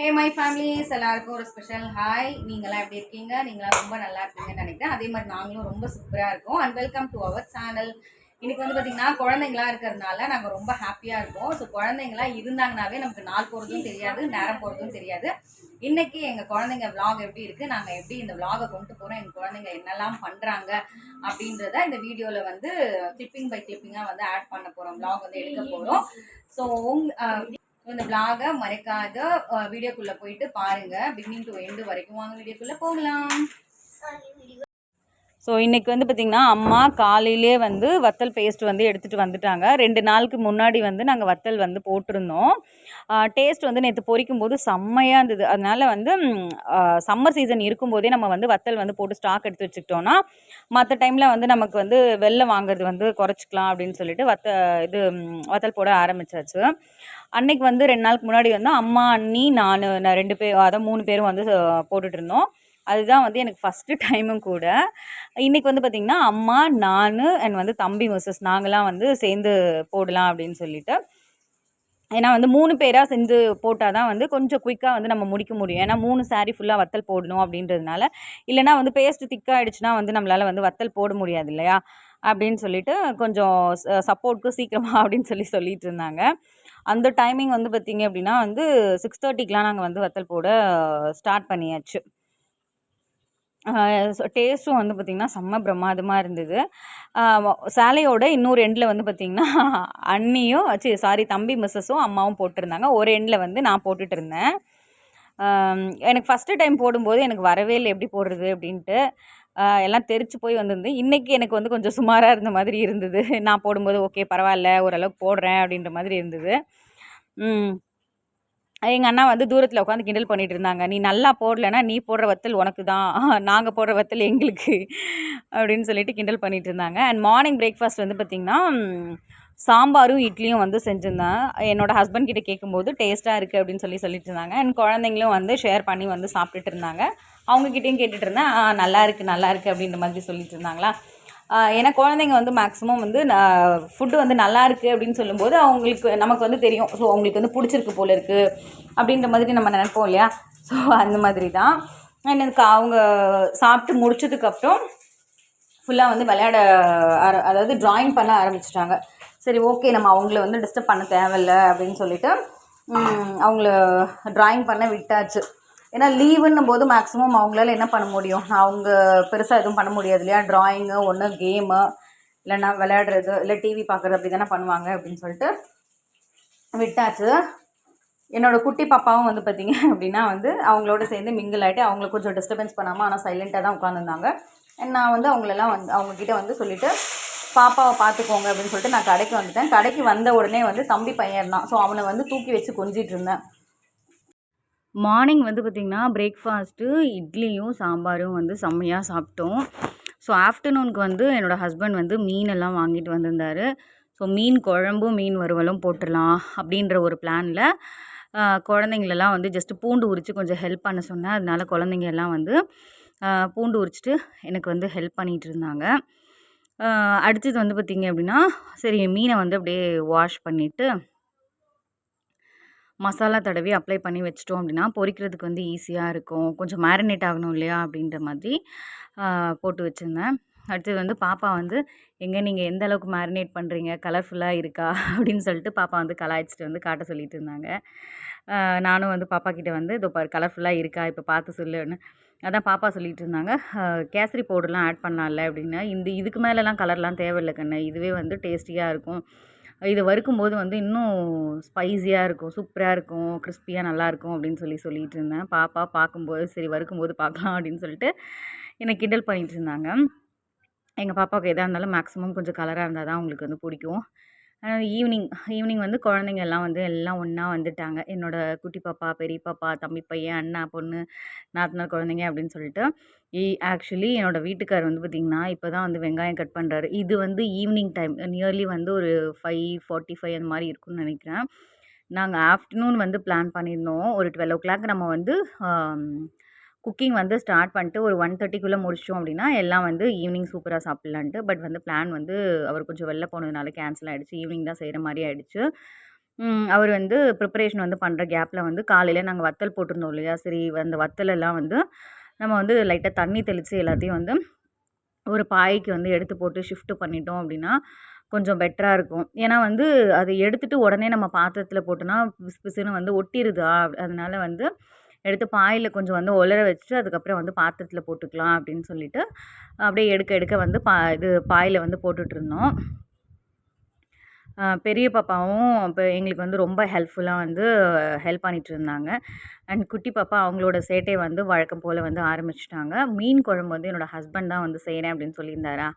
Hey my families எல்லாருக்கும் ஒரு special hi நீங்களாம் எப்படி இருக்கீங்க? நீங்களாம் ரொம்ப நல்லா இருக்கீங்கன்னு நினைக்கிறேன். அதே மாதிரி நாங்களும் ரொம்ப சூப்பராக இருக்கோம். And welcome to our channel இன்னைக்கு வந்து பார்த்தீங்கன்னா குழந்தைங்களா இருக்கிறதுனால நாங்கள் ரொம்ப ஹாப்பியாக இருக்கோம். ஸோ குழந்தைங்களா இருந்தாங்கனாவே நமக்கு நாள் போகிறதும் தெரியாது நேரம் போகிறதும் தெரியாது. இன்னைக்கு எங்கள் குழந்தைங்க vlog எப்படி இருக்குது நாங்கள் எப்படி இந்த vlog-அ கொண்டு போகிறோம் எங்கள் குழந்தைங்க என்னெல்லாம் பண்ணுறாங்க அப்படின்றத இந்த வீடியோவில் வந்து கிளிப்பிங் பை கிளிப்பிங்காக வந்து ஆட் பண்ண போகிறோம் vlog வந்து எடுக்க போகிறோம் ஸோ உங் இந்த vlog-அ வீடியோக்குள்ளே போயிட்டு பாருங்கள் பிகினிங் டு எண்டு வரைக்கும் வாங்க வீடியோக்குள்ளே போகலாம். ஸோ இன்றைக்கி வந்து பார்த்திங்கன்னா அம்மா காலையிலே வந்து வத்தல் பேஸ்ட் வந்து எடுத்துகிட்டு வந்துட்டாங்க. ரெண்டு நாளுக்கு முன்னாடி வந்து நாங்கள் வத்தல் வந்து போட்டிருந்தோம். டேஸ்ட் வந்து நேற்று பொரிக்கும் போது செம்மையாக இருந்தது. அதனால் வந்து சம்மர் சீசன் இருக்கும்போதே நம்ம வந்து வத்தல் வந்து போட்டு ஸ்டாக் எடுத்து வச்சுக்கிட்டோன்னா மற்ற டைமில் வந்து நமக்கு வந்து வெளில வாங்குறது வந்து குறைச்சிக்கலாம் அப்படின்னு சொல்லிட்டு வத்த இது வத்தல் போட ஆரம்பிச்சாச்சு. அன்னைக்கு வந்து ரெண்டு நாளுக்கு முன்னாடி வந்து அம்மா அண்ணி நான் நான் ரெண்டு பேர் அதான் மூணு பேரும் வந்து போட்டுட்டு இருந்தோம். அதுதான் வந்து எனக்கு ஃபஸ்ட்டு டைமும் கூட. இன்றைக்கி வந்து பார்த்திங்கன்னா அம்மா நான் அண்ட் வந்து தம்பி மிஸ்ஸஸ் நாங்களாம் வந்து சேர்ந்து போடலாம் அப்படின்னு சொல்லிட்டு ஏன்னா வந்து மூணு பேராக செஞ்சு போட்டால் தான் வந்து கொஞ்சம் குயிக்காக வந்து நம்ம முடிக்க முடியும். ஏன்னா மூணு சாரீ ஃபுல்லாக வத்தல் போடணும் அப்படின்றதுனால. இல்லைனா வந்து பேஸ்ட் திக்காகிடுச்சுன்னா வந்து நம்மளால் வந்து வத்தல் போட முடியாது இல்லையா? அப்படின்னு சொல்லிட்டு கொஞ்சம் சப்போர்ட்க்கு சீக்கிரமாக அப்படின்னு சொல்லி சொல்லிட்டு இருந்தாங்க. அந்த டைமிங் வந்து பார்த்திங்க அப்படின்னா வந்து சிக்ஸ் தேர்ட்டிக்கெலாம் நாங்கள் வந்து வத்தல் போட ஸ்டார்ட் பண்ணியாச்சு. டேஸ்ட்டும் வந்து பார்த்திங்கன்னா செம்ம பிரமாதமாக இருந்தது. சேலையோட இன்னொரு எண்டில் வந்து பார்த்திங்கன்னா அண்ணியும் சி சாரி தம்பி மிஸ்ஸஸும் அம்மாவும் போட்டிருந்தாங்க. ஒரு எண்டில் வந்து நான் போட்டுட்டு இருந்தேன். எனக்கு ஃபஸ்ட்டு டைம் போடும்போது எனக்கு வரவே இல்லை எப்படி போடுறது அப்படின்ட்டு. எல்லாம் தெரிச்சு போய் வந்திருந்து இன்றைக்கி எனக்கு வந்து கொஞ்சம் சுமாராக இருந்த மாதிரி இருந்தது. நான் போடும்போது ஓகே பரவாயில்ல ஓரளவுக்கு போடுறேன் அப்படின்ற மாதிரி இருந்தது. எங்கள் அண்ணா வந்து தூரத்தில் உட்காந்து கிண்டல் பண்ணிட்டு இருந்தாங்க. நீ நல்லா போடலைன்னா நீ போடுற வத்தல் உனக்கு தான் நாங்கள் போடுற வத்தல் எங்களுக்கு. அப்படின்னு சொல்லிட்டு கிண்டல் பண்ணிட்டு இருந்தாங்க. அண்ட் மார்னிங் பிரேக்ஃபாஸ்ட் வந்து பார்த்திங்கன்னா சாம்பாரும் இட்லியும் வந்து செஞ்சுருந்தேன். என்னோட ஹஸ்பண்ட் கிட்ட கேட்கும்போது டேஸ்ட்டாக இருக்குது அப்படின்னு சொல்லி சொல்லிட்டு இருந்தாங்க. அண்ட் குழந்தைங்களும் வந்து ஷேர் பண்ணி வந்து சாப்பிட்டுட்டு இருந்தாங்க. அவங்கக்கிட்டேயும் கேட்டுட்டு இருந்தேன். "ஆ, நல்லா இருக்குது நல்லா இருக்குது அப்படின்ற மாதிரி சொல்லிட்டு இருந்தாங்களா? ஏன்னா குழந்தைங்க வந்து மேக்ஸிமம் வந்து ஃபுட்டு வந்து நல்லா இருக்குது அப்படின்னு சொல்லும்போது அவங்களுக்கு நமக்கு வந்து தெரியும். ஸோ அவங்களுக்கு வந்து பிடிச்சிருக்கு போல இருக்குது அப்படின்ற மாதிரி நம்ம நினைப்போம் இல்லையா? ஸோ அந்த மாதிரி தான் எனக்கு அவங்க சாப்பிட்டு முடிச்சதுக்கப்புறம் ஃபுல்லாக வந்து விளையாட ஆர- அதாவது ட்ராயிங் பண்ண ஆரம்பிச்சிட்டாங்க. சரி ஓகே நம்ம அவங்கள வந்து டிஸ்டர்ப் பண்ண தேவையில்ல அப்படின்னு சொல்லிட்டு அவங்கள ட்ராயிங் பண்ண விட்டாச்சு. ஏன்னா லீவுன்னும் போது மேக்ஸிமம் அவங்களால என்ன பண்ண முடியும்? அவங்க பெருசாக எதுவும் பண்ண முடியாது இல்லையா? ட்ராயிங்கு ஒன்று கேமு இல்லைன்னா விளையாடுறது இல்லை டிவி பார்க்குறது அப்படி தானே பண்ணுவாங்க அப்படின்னு சொல்லிட்டு விட்டாச்சு. என்னோடய குட்டி பாப்பாவும் வந்து பார்த்தீங்க அப்படின்னா வந்து அவங்களோட சேர்ந்து மிங்கிள் ஆகிட்டு அவங்கள கொஞ்சம் டிஸ்டர்பன்ஸ் பண்ணாமல் ஆனால் சைலண்ட்டாக தான் உட்காந்துருந்தாங்க நான் வந்து அவங்களெல்லாம் வந்து அவங்கக்கிட்ட வந்து சொல்லிவிட்டு பாப்பாவை பார்த்துக்கோங்க அப்படின்னு சொல்லிட்டு நான் கடைக்கு வந்துட்டேன். கடைக்கு வந்த உடனே வந்து தம்பி பையன் இருந்தான் ஸோ அவனை வந்து தூக்கி வச்சு கொஞ்சிட்டு இருந்தேன். மார்னிங் வந்து பார்த்திங்கன்னா பிரேக்ஃபாஸ்ட்டு இட்லியும் சாம்பாரும் வந்து செம்மையாக சாப்பிட்டோம். ஸோ ஆஃப்டர்நூனுக்கு வந்து என்னோடய ஹஸ்பண்ட் வந்து மீனெல்லாம் வாங்கிட்டு வந்திருந்தார். ஸோ மீன் குழம்பும் மீன் வறுவலும் போட்டுடலாம் அப்படின்ற ஒரு பிளானில் குழந்தைங்களெல்லாம் வந்து ஜஸ்ட்டு பூண்டு உரித்து கொஞ்சம் ஹெல்ப் பண்ண சொன்னேன். அதனால குழந்தைங்க எல்லாம் வந்து பூண்டு உரிச்சிட்டு எனக்கு வந்து ஹெல்ப் பண்ணிகிட்டு இருந்தாங்க. அடுத்தது வந்து பார்த்திங்க அப்படின்னா சரி மீனை வந்து அப்படியே வாஷ் பண்ணிவிட்டு மசாலா தடவி அப்ளை பண்ணி வச்சிட்டோம் அப்படின்னா பொரிக்கிறதுக்கு வந்து ஈஸியாக இருக்கும். கொஞ்சம் மேரினேட் ஆகணும் இல்லையா? அப்படின்ற மாதிரி போட்டு வச்சுருந்தேன். அடுத்தது வந்து பாப்பா வந்து எங்கே நீங்கள் எந்த அளவுக்கு மேரினேட் பண்ணுறீங்க கலர்ஃபுல்லாக இருக்கா? அப்படின்னு சொல்லிட்டு பாப்பா வந்து கலாய்ச்சிட்டு வந்து காட்ட சொல்லிட்டு இருந்தாங்க. நானும் வந்து பாப்பா கிட்டே வந்து இதோ பாரு கலர்ஃபுல்லாக இருக்கா? இப்போ பார்த்து சொல்லுன்னு அதான் பாப்பா சொல்லிட்டு இருந்தாங்க. கேசரி பவுடர்லாம் ஆட் பண்ணலாம்ல அப்படின்னு. இந்த இதுக்கு மேலெலாம் கலர்லாம் தேவையில்லை கண்ணு. இதுவே வந்து டேஸ்டியாக இருக்கும். இது வறுக்கும்போது வந்து இன்னும் ஸ்பைஸியாக இருக்கும் சூப்பராக இருக்கும் கிறிஸ்பியாக நல்லாயிருக்கும் அப்படின்னு சொல்லி சொல்லிட்டு இருந்தேன். பாப்பா பார்க்கும்போது சரி வறுக்கும்போது பார்க்கலாம் அப்படின்னு சொல்லிட்டு என்னை கிண்டல் பண்ணிட்டு இருந்தாங்க. எங்கள் பாப்பாவுக்கு எதாக இருந்தாலும் மேக்ஸிமம் கொஞ்சம் கலராக இருந்தால் தான் அவங்களுக்கு வந்து பிடிக்கும். ஈவினிங் ஈவினிங் வந்து குழந்தைங்க எல்லாம் வந்து எல்லாம் ஒன்றா வந்துட்டாங்க. என்னோட குட்டி பாப்பா பெரிய பாப்பா தம்பி பையன் அண்ணா பொண்ணு நாத்தனார் குழந்தைங்க அப்படின்னு சொல்லிட்டு ஈ ஆக்சுவலி என்னோடய வீட்டுக்கார் வந்து பார்த்திங்கன்னா இப்போ தான் வந்து வெங்காயம் கட் பண்ணுறாரு இது வந்து ஈவினிங் டைம் நியர்லி வந்து ஒரு ஃபைவ் ஃபார்ட்டி ஃபைவ் அந்த மாதிரி இருக்கும்னு நினைக்கிறேன். நாங்கள் ஆஃப்டர்நூன் வந்து பிளான் பண்ணியிருந்தோம். ஒரு டுவெல் ஓ கிளாக் நம்ம வந்து குக்கிங் வந்து ஸ்டார்ட் பண்ணிட்டு ஒரு ஒன் தேர்ட்டிக்குள்ளே முடிச்சிட்டோம் அப்படின்னா எல்லாம் வந்து ஈவினிங் சூப்பராக சாப்பிட்லான்ட்டு. பட் வந்து பிளான் வந்து அவர் கொஞ்சம் வெளில போனதுனால கேன்சல் ஆகிடுச்சு ஈவினிங் தான் செய்கிற மாதிரி ஆகிடுச்சு அவர் வந்து ப்ரிப்பரேஷன் வந்து பண்ணுற கேப்பில் வந்து காலையில் நாங்கள் வத்தல் போட்டிருந்தோம் இல்லையா? சரி அந்த வத்தலெல்லாம் வந்து நம்ம வந்து லைட்டாக தண்ணி தெளித்து எல்லாத்தையும் வந்து ஒரு பாய்க்கு வந்து எடுத்து போட்டு ஷிஃப்ட் பண்ணிட்டோம் அப்படின்னா கொஞ்சம் பெட்டராக இருக்கும். ஏன்னா வந்து அதை எடுத்துகிட்டு உடனே நம்ம பாத்திரத்தில் போட்டோன்னா பிசு பிசுன்னு வந்து ஒட்டிடுதா அதனால வந்து எடுத்து பாயில் கொஞ்சம் வந்து உலர வச்சுட்டு அதுக்கப்புறம் வந்து பாத்திரத்தில் போட்டுக்கலாம் அப்படின்னு சொல்லிட்டு அப்படியே எடுக்க எடுக்க வந்து பா இது பாயில் வந்து போட்டுட்ருந்தோம். பெரிய பாப்பாவும் இப்போ எங்களுக்கு வந்து ரொம்ப ஹெல்ப்ஃபுல்லாக வந்து ஹெல்ப் பண்ணிகிட்டு இருந்தாங்க அண்ட் குட்டி பாப்பா அவங்களோட சேட்டை வந்து வழக்கம் போல் வந்து ஆரம்பிச்சிட்டாங்க. மீன் குழம்பு வந்து என்னோடய ஹஸ்பண்ட் தான் வந்து செய்கிறேன் அப்படின்னு சொல்லியிருந்தாரா?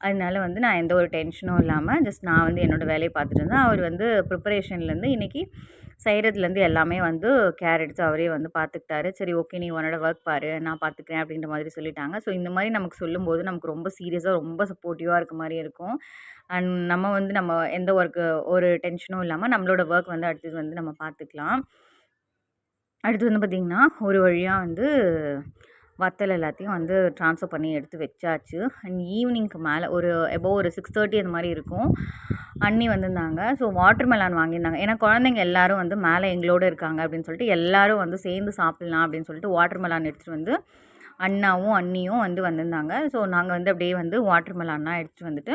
அதனால வந்து நான் எந்த ஒரு டென்ஷனும் இல்லாமல் ஜஸ்ட் நான் வந்து என்னோடய வேலையை பார்த்துட்டு இருந்தேன். அவர் வந்து ப்ரிப்பரேஷன்லேருந்து இன்றைக்கி செய்கிறதுலேருந்து எல்லாமே வந்து கேர் எடுத்து அவரே வந்து பார்த்துக்கிட்டாரு. சரி ஓகே நீ உன்னோட ஒர்க் பாரு நான் பார்த்துக்கிறேன் அப்படின்ற மாதிரி சொல்லிட்டாங்க. ஸோ இந்த மாதிரி நமக்கு சொல்லும்போது நமக்கு ரொம்ப சீரியஸாக ரொம்ப சப்போர்ட்டிவாக இருக்க மாதிரி இருக்கும். அண்ட் நம்ம வந்து நம்ம எந்த ஒர்க்கு ஒரு டென்ஷனும் இல்லாமல் நம்மளோட ஒர்க் வந்து அடுத்தது வந்து நம்ம பார்த்துக்கலாம். அடுத்து வந்து பார்த்திங்கன்னா ஒரு வழியாக வந்து வத்தல் எல்லாத்தையும் வந்து ட்ரான்ஸ்ஃபர் பண்ணி எடுத்து வச்சாச்சு. அண்ட் ஈவினிங்க்கு மேலே ஒரு எபோவ் ஒரு சிக்ஸ் தேர்ட்டி அந்த மாதிரி இருக்கும். அண்ணி வந்திருந்தாங்க. ஸோ வாட்டர் மெலான் வாங்கியிருந்தாங்க. ஏன்னா குழந்தைங்க எல்லாரும் வந்து மேலே எங்களோட இருக்காங்க அப்படின்னு சொல்லிட்டு எல்லாரும் வந்து சேர்ந்து சாப்பிட்லாம் அப்படின்னு சொல்லிட்டு வாட்டர் மெலான் எடுத்துகிட்டு வந்து அண்ணாவும் அண்ணியும் வந்து வந்திருந்தாங்க. ஸோ நாங்கள் வந்து அப்படியே வந்து வாட்டர் மெலான்லாம் எடுத்துகிட்டு வந்துட்டு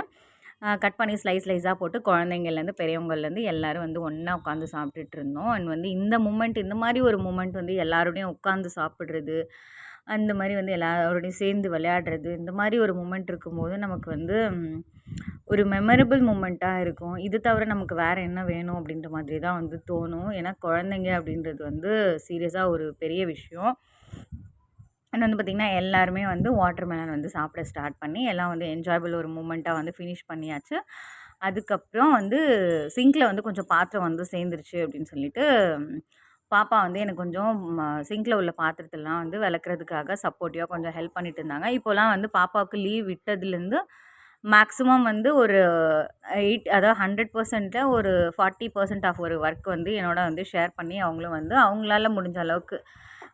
கட் பண்ணி ஸ்லைஸ் ஸ்லைஸாக போட்டு குழந்தைங்கள்லேருந்து பெரியவங்கள்லேருந்து எல்லோரும் வந்து ஒன்றா உட்காந்து சாப்பிட்டுட்டு இருந்தோம். அண்ட் வந்து இந்த மூமெண்ட் இந்த மாதிரி ஒரு மூமெண்ட் வந்து எல்லாரோடையும் உட்காந்து சாப்பிட்றது அந்த மாதிரி வந்து எல்லாரோடையும் சேர்ந்து விளையாடுறது இந்த மாதிரி ஒரு மூமெண்ட் இருக்கும்போது நமக்கு வந்து ஒரு மெமரபிள் மூமெண்ட்டாக இருக்கும். இது தவிர நமக்கு வேறு என்ன வேணும் அப்படின்ற மாதிரி தான் வந்து தோணும். ஏன்னா குழந்தைங்க அப்படின்றது வந்து சீரியஸாக ஒரு பெரிய விஷயம். அண்ட் வந்து பார்த்திங்கன்னா எல்லாருமே வந்து வாட்டர் மெலன் வந்து சாப்பிட ஸ்டார்ட் பண்ணி எல்லாம் வந்து என்ஜாயபிள் ஒரு மூமெண்ட்டாக வந்து ஃபினிஷ் பண்ணியாச்சு. அதுக்கப்புறம் வந்து சிங்கில் வந்து கொஞ்சம் பாத்திரம் வந்து சேர்ந்துருச்சு அப்படின்னு சொல்லிட்டு பாப்பா வந்து எனக்கு கொஞ்சம் சிங்கில் உள்ள பாத்திரத்தெல்லாம் வந்து விளக்குறதுக்காக சப்போர்ட்டிவாக கொஞ்சம் ஹெல்ப் பண்ணிட்டு இருந்தாங்க. இப்போலாம் வந்து பாப்பாவுக்கு லீவ் விட்டதுலேருந்து மேக்ஸிமம் வந்து ஒரு எயிட் அதாவது ஹண்ட்ரட் பர்சன்ட்டில் ஒரு ஃபார்ட்டி பர்சன்ட் ஆஃப் ஒரு ஒர்க் வந்து என்னோட வந்து ஷேர் பண்ணி அவங்களும் வந்து அவங்களால முடிஞ்ச அளவுக்கு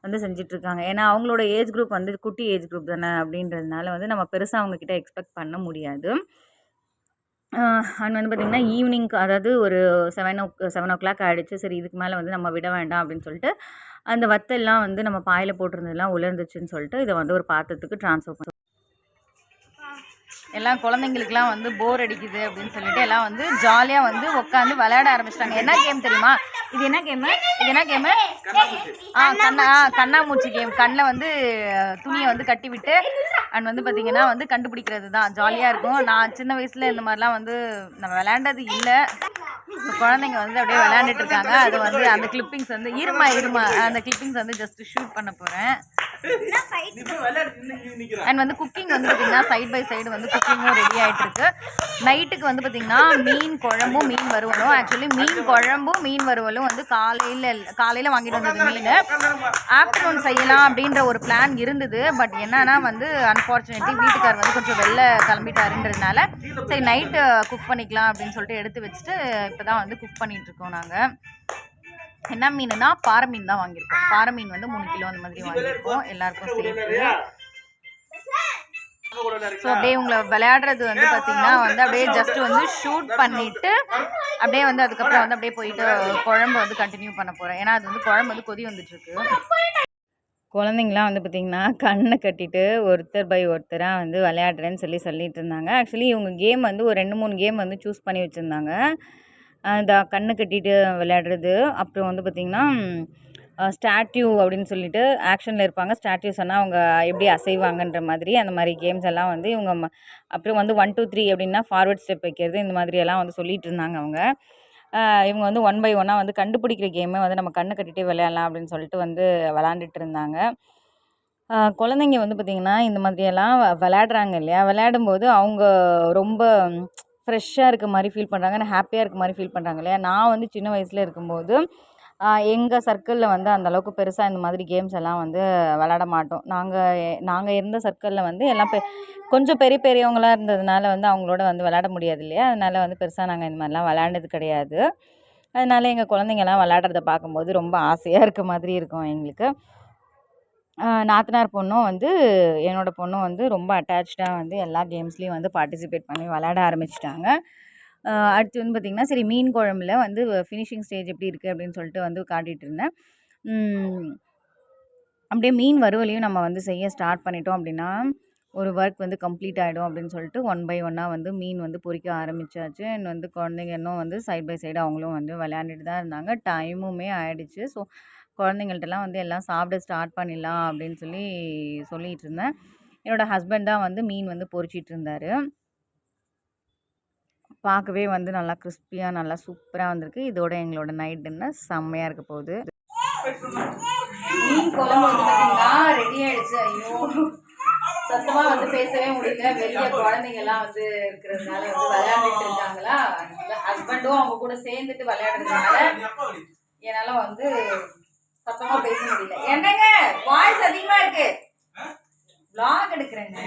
வந்து செஞ்சிட்ருக்காங்க. ஏன்னா அவங்களோட ஏஜ் குரூப் வந்து குட்டி ஏஜ் குரூப் தானே அப்படின்றதுனால வந்து நம்ம பெருசாக அவங்கக்கிட்ட எக்ஸ்பெக்ட் பண்ண முடியாது. அண்ட் வந்து பார்த்திங்கன்னா ஈவினிங்க்கு அதாவது ஒரு seven o seven o'clock ஆகிடுச்சு சரி இதுக்கு மேலே வந்து நம்ம விட வேண்டாம் அப்படின்னு சொல்லிட்டு அந்த வத்தெல்லாம் வந்து நம்ம பாயில் போட்டிருந்ததுலாம் உலர்ந்துச்சுன்னு சொல்லிட்டு இதை வந்து ஒரு பாத்திரத்துக்கு ட்ரான்ஸ்ஃபர் பண்ணி எல்லாம் குழந்தைங்களுக்குலாம் வந்து போர் அடிக்குது அப்படின்னு சொல்லிட்டு எல்லாம் வந்து ஜாலியாக வந்து உட்காந்து விளையாட ஆரம்பிச்சிட்டாங்க. என்ன கேம் தெரியுமா? இது என்ன கேமு இது என்ன கேமு ஆ கண்ணா கண்ணாமூச்சி கேம் கண்ணில் வந்து துணியை வந்து கட்டி விட்டு அண்ட் வந்து பார்த்திங்கன்னா வந்து கண்டுபிடிக்கிறது தான் ஜாலியாக இருக்கும். நான் சின்ன வயசில் இந்த மாதிரிலாம் வந்து நம்ம விளையாண்டது இல்லை. குழந்தைங்க வந்து அப்படியே விளையாண்டுட்டு இருக்காங்க. அது வந்து அந்த கிளிப்பிங்ஸ் வந்து இருமா இருமா அந்த கிளிப்பிங்ஸ் வந்து ஜஸ்ட் ஷூட் பண்ண போகிறேன் அண்ட் வந்து குக்கிங் வந்து பார்த்திங்கன்னா சைட் பை சைடு வந்து குக்கிங்கும் ரெடி ஆகிட்டு இருக்கு நைட்டுக்கு வந்து பார்த்திங்கன்னா மீன் குழம்பும் மீன் வறுவலும். ஆக்சுவலி மீன் குழம்பும் மீன் வறுவலும் வந்து காலையில் காலையில் வாங்கிட்டு வந்தது மீன். ஆஃப்டர்நூன் செய்யலாம் அப்படின்ற ஒரு பிளான் இருந்தது. பட் என்னன்னா வந்து அன்ஃபார்ச்சுனேட்லி வீட்டுக்கார் வந்து கொஞ்சம் வெளில கிளம்பிட்டாருன்றதுனால சரி நைட்டு குக் பண்ணிக்கலாம் அப்படின்னு சொல்லிட்டு எடுத்து வச்சுட்டு இப்போ தான் வந்து குக் பண்ணிகிட்ருக்கோம் நாங்கள் என்ன மீனுனா பாறை மீன் தான் வாங்கியிருக்கோம். பாறை மீன் வந்து மூணு கிலோ அந்த மாதிரி வாங்கியிருக்கோம். எல்லாருக்கும் சேர்த்து ஸோ அப்படியே உங்களை விளையாடுறது வந்து பார்த்தீங்கன்னா வந்து அப்படியே ஜஸ்ட் வந்து ஷூட் பண்ணிவிட்டு அப்படியே வந்து அதுக்கப்புறம் வந்து அப்படியே போயிட்டு குழம்பு வந்து கண்டினியூ பண்ண போகிறேன் ஏன்னா அது வந்து குழம்பு வந்து கொதி வந்துட்டுருக்கு. குழந்தைங்களாம் வந்து பார்த்திங்கன்னா கண்ணை கட்டிட்டு ஒருத்தர் பை ஒருத்தராக வந்து விளையாடுறேன்னு சொல்லி சொல்லிட்டு இருந்தாங்க. ஆக்சுவலி இவங்க கேம் வந்து ஒரு ரெண்டு மூணு கேம் வந்து சூஸ் பண்ணி வச்சுருந்தாங்க. இந்த கண்ணு கட்டிட்டு விளையாடுறது. அப்புறம் வந்து பார்த்திங்கன்னா ஸ்டாட்யூ அப்படின்னு சொல்லிட்டு ஆக்ஷனில் இருப்பாங்க. ஸ்டாட்யூ சொன்னால் அவங்க எப்படி அசைவாங்கன்ற மாதிரி அந்த மாதிரி கேம்ஸ் எல்லாம் வந்து இவங்க ம அப்புறம் வந்து ஒன் டூ த்ரீ அப்படின்னா ஃபார்வர்ட் ஸ்டெப் வைக்கிறது இந்த மாதிரி எல்லாம் வந்து சொல்லிகிட்டு இருந்தாங்க அவங்க. இவங்க வந்து ஒன் பை ஒன்னாக வந்து கண்டுபிடிக்கிற கேமை வந்து நம்ம கண்ணு கட்டிகிட்டே விளையாடலாம் அப்படின்னு சொல்லிட்டு வந்து விளாண்டுட்டு இருந்தாங்க. குழந்தைங்க வந்து பார்த்திங்கன்னா இந்த மாதிரியெல்லாம் விளையாடுறாங்க இல்லையா? விளையாடும்போது அவங்க ரொம்ப ஃப்ரெஷ்ஷாக இருக்க மாதிரி ஃபீல் பண்ணுறாங்க நான் ஹாப்பியாக இருக்க மாதிரி ஃபீல் பண்ணுறாங்க இல்லையா? நான் வந்து சின்ன வயசில் இருக்கும்போது எங்கள் சர்க்கிளில் வந்து அந்தளவுக்கு பெருசாக இந்த மாதிரி கேம்ஸ் எல்லாம் வந்து விளாட மாட்டோம். நாங்கள் நாங்கள் இருந்த சர்க்கிளில் வந்து எல்லாம் பெ கொஞ்சம் பெரிய பெரியவங்களாக இருந்ததுனால வந்து அவங்களோட வந்து விளாட முடியாது இல்லையா? அதனால் வந்து பெருசாக நாங்கள் இந்த மாதிரிலாம் விளாண்டது கிடையாது. அதனால எங்கள் குழந்தைங்கள்லாம் விளாட்றத பார்க்கும்போது ரொம்ப ஆசையாக இருக்க மாதிரி இருக்கும் எங்களுக்கு. நாத்தனார் பொண்ணும் வந்து என்னோடய பொண்ணும் வந்து ரொம்ப அட்டாச்சாக வந்து எல்லா கேம்ஸ்லேயும் வந்து பார்ட்டிசிபேட் பண்ணி விளையாட ஆரம்பிச்சிட்டாங்க. அடுத்து வந்து பார்த்திங்கன்னா சரி மீன் குழம்புல வந்து ஃபினிஷிங் ஸ்டேஜ் எப்படி இருக்குது அப்படின்னு சொல்லிட்டு வந்து காட்டிகிட்டு இருந்தேன். அப்படியே மீன் வறுவலையும் நம்ம வந்து செய்ய ஸ்டார்ட் பண்ணிட்டோம் அப்படின்னா ஒரு ஒர்க் வந்து கம்ப்ளீட் ஆகிடும் அப்படின்னு சொல்லிட்டு ஒன் பை ஒன்னாக வந்து மீன் வந்து பொறிக்க ஆரம்பிச்சாச்சு. அண்ட் வந்து குழந்தைங்க இன்னும் வந்து சைட் பை சைடு அவங்களும் வந்து விளையாண்டுட்டு தான் இருந்தாங்க. டைமுமே ஆகிடுச்சு ஸோ குழந்தைங்கள்ட்டலாம் வந்து எல்லாம் சாப்பிட ஸ்டார்ட் பண்ணிடலாம் அப்படின்னு சொல்லி சொல்லிகிட்டு இருந்தேன் என்னோடய ஹஸ்பண்ட் தான் வந்து மீன் வந்து பொறிச்சிட்டு இருந்தார் பார்க்கவே வந்து நல்லா கிறிஸ்பியாக நல்லா சூப்பராக வந்திருக்கு. இதோட எங்களோட நைட் டின்னர் செம்மையாக இருக்க போகுது. மீன் குழம்பு வந்து பார்த்தீங்கன்னா ரெடி ஆயிடுச்சு. ஐயோ. சத்தமாக வந்து பேசவே முடியல. வெளிய குழந்தைங்கெல்லாம் வந்து இருக்கிறதுனால வந்து விளையாண்டுட்டு இருக்காங்களா? ஹஸ்பண்டும் அவங்க கூட சேர்ந்துட்டு விளையாடுறதுனால என்னால் வந்து சத்தமா பேச முடியல. என்னங்க? வாய்ஸ் அதிகமா இருக்கு. vlog எடுக்கிறேங்க.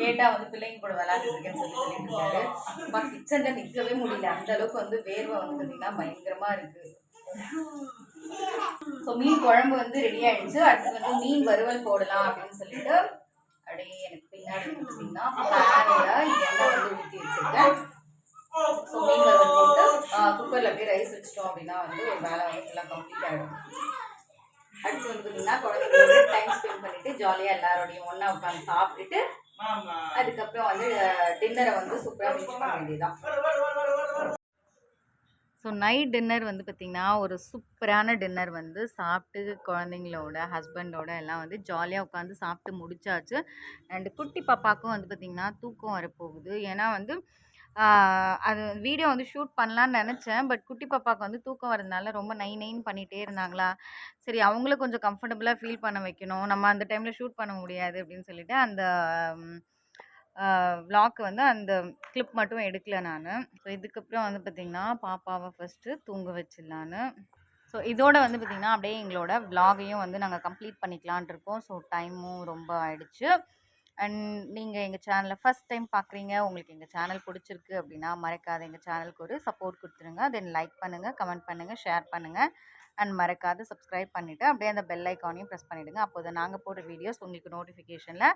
கேட்டா வந்து பிள்ளைங்க கூட விளையாண்டுட்டு சொல்லி சொல்லிட்டு இருக்காரு அம்மா கிச்சன்ல நிக்கவே முடியல. அந்த அளவுக்கு வந்து வேர்வை வந்து பார்த்தீங்கன்னா பயங்கரமா இருக்கு. ஸோ மீன் குழம்பு வந்து ரெடி ஆயிடுச்சு. அடுத்து வந்து மீன் வறுவல் போடலாம் அப்படின்னு சொல்லிட்டு அப்படியே எனக்கு பின்னாடி பார்த்தீங்கன்னா பேனில் எண்ணெய் வந்து ஊற்றி வச்சிருக்கேன். ஸோ மீன் வறுவல் போட்டு குக்கரில் அப்படியே ரைஸ் வச்சிட்டோம் அப்படின்னா வந்து ஒரு வேலை வந்து ஃபுல்லாக கம்ப்ளீட் ஆகிடும் அடுத்து வந்து பார்த்தீங்கன்னா குழந்தைங்களோட டைம் ஸ்பெண்ட் பண்ணிட்டு ஜாலியாக எல்லாரோடையும் ஒன்றா உட்காந்து சாப்பிட்டுட்டு அதுக்கப்புறம் வந்து டின்னரை வந்து சூப்பராக ஃபினிஷ் பண்ண வேண்டியதுதான். ஸோ நைட் டின்னர் வந்து பார்த்திங்கன்னா ஒரு சூப்பரான டின்னர் வந்து சாப்பிட்டு குழந்தைங்களோட ஹஸ்பண்டோட எல்லாம் வந்து ஜாலியாக உட்காந்து சாப்பிட்டு முடிச்சாச்சு. அண்டு குட்டி பாப்பாவுக்கும் வந்து பார்த்திங்கன்னா தூக்கம் வரப்போகுது. ஏன்னா வந்து அது வீடியோ வந்து ஷூட் பண்ணலான்னு நினச்சேன். பட் குட்டி பாப்பாவுக்கு வந்து தூக்கம் வரதுனால ரொம்ப நை நைன்னு பண்ணிகிட்டே இருந்தாங்களா? சரி அவங்களும் கொஞ்சம் கம்ஃபர்டபுளாக ஃபீல் பண்ண வைக்கணும். நம்ம அந்த டைமில் ஷூட் பண்ண முடியாது அப்படின்னு சொல்லிட்டு அந்த விளாக் வந்து அந்த கிளிப் மட்டும் எடுக்கல நான். ஸோ இதுக்கப்புறம் வந்து பார்த்திங்கன்னா பாப்பாவை ஃபஸ்ட்டு தூங்க வச்சிடலான்னு. ஸோ இதோட வந்து பார்த்திங்கன்னா அப்படியே எங்களோட விளாகையும் வந்து நாங்கள் கம்ப்ளீட் பண்ணிக்கலான் இருக்கோம். ஸோ டைமும் ரொம்ப ஆயிடுச்சு. அண்ட் நீங்கள் எங்கள் சேனலை ஃபஸ்ட் டைம் பார்க்குறீங்க உங்களுக்கு எங்கள் சேனல் பிடிச்சிருக்கு அப்படின்னா மறக்காத எங்கள் சேனலுக்கு ஒரு சப்போர்ட் கொடுத்துருங்க. தென் லைக் பண்ணுங்கள் கமெண்ட் பண்ணுங்கள் ஷேர் பண்ணுங்கள் அண்ட் மறக்காத சப்ஸ்கிரைப் பண்ணிவிட்டு அப்படியே அந்த பெல் ஐக்கானையும் ப்ரெஸ் பண்ணிவிடுங்க அப்போ தான் நாங்கள் போடுற வீடியோஸ் உங்களுக்கு நோட்டிஃபிகேஷனில்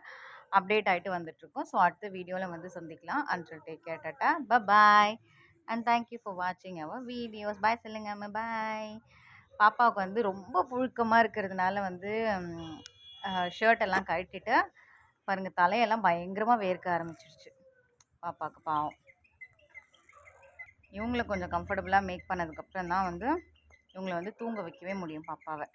அப்டேட் ஆகிட்டு வந்துட்டுருக்கோம். ஸோ அடுத்த வீடியோவில் வந்து சந்திக்கலாம். And take care tata. Bye and thank you for வாட்சிங் அவர் வீடியோஸ் பாய் சொல்லுங்க அம்மா. பாய் பாப்பாவுக்கு வந்து ரொம்ப புழுக்கமாக இருக்கிறதுனால வந்து ஷர்ட் எல்லாம் கழட்டிட்டு பாருங்கள் தலையெல்லாம் பயங்கரமாக வேர்க்க ஆரம்பிச்சிருச்சு. பாப்பாவுக்கு பாவம். இவங்களை கொஞ்சம் கம்ஃபர்டபுளாக மேக் பண்ணதுக்கப்புறம் தான் வந்து இவங்களை வந்து தூங்க வைக்கவே முடியும் பாப்பாவை.